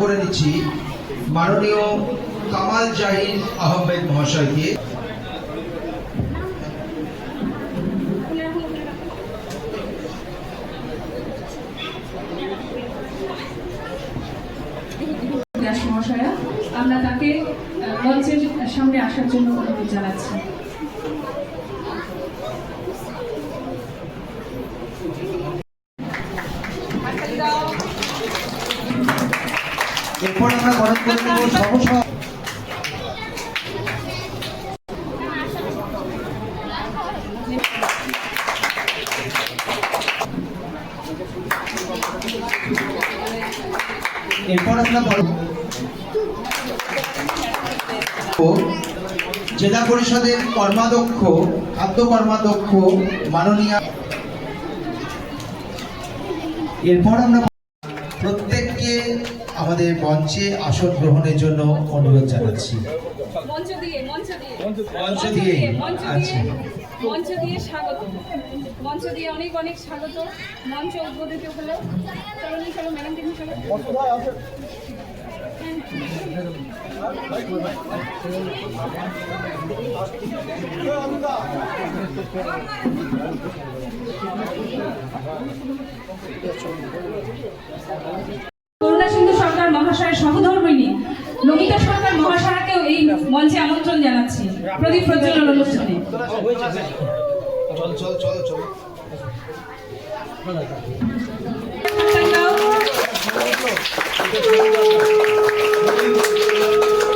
করে নিচ্ছি। মাননীয় কামাল জাহির আহমেদ মহাশয়কে। আমরা তাকে মঞ্চের সামনে আসার জন্য অনুরোধ জানাচ্ছি। এরপর আমরা বরণ করে নেব সহসা এরপর আমরা বরণ জেলা পরিষদের কর্মাধ্যক্ষ, খাদ্য কর্মাধ্যক্ষ, মাননীয়। এরপর আমরা প্রত্যেককে আমাদের মঞ্চে আসন গ্রহণের জন্য অনুরোধ জানাচ্ছি। মঞ্চ দিয়ে মঞ্চ দিয়ে। মঞ্চ দিয়ে। আচ্ছা। মঞ্চ দিয়ে স্বাগত। মঞ্চ দিয়ে অনেক অনেক স্বাগত। মঞ্চ উদ্বোধিত হলো। চলো চলো ম্যাডাম দিদি চলো মঞ্চে আমন্ত্রণ জানাচ্ছি। প্রদীপ প্রজ্বলন অনুষ্ঠানে চল চল চল চল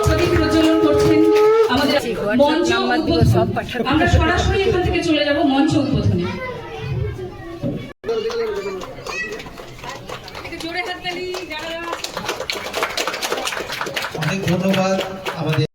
প্রদীপ প্রজ্বলন করছেন আমাদের মঞ্চ আমরা সরাসরি এখান থেকে চলে যাব মঞ্চ উদ্বোধনে। অনেক ধন্যবাদ আমাদের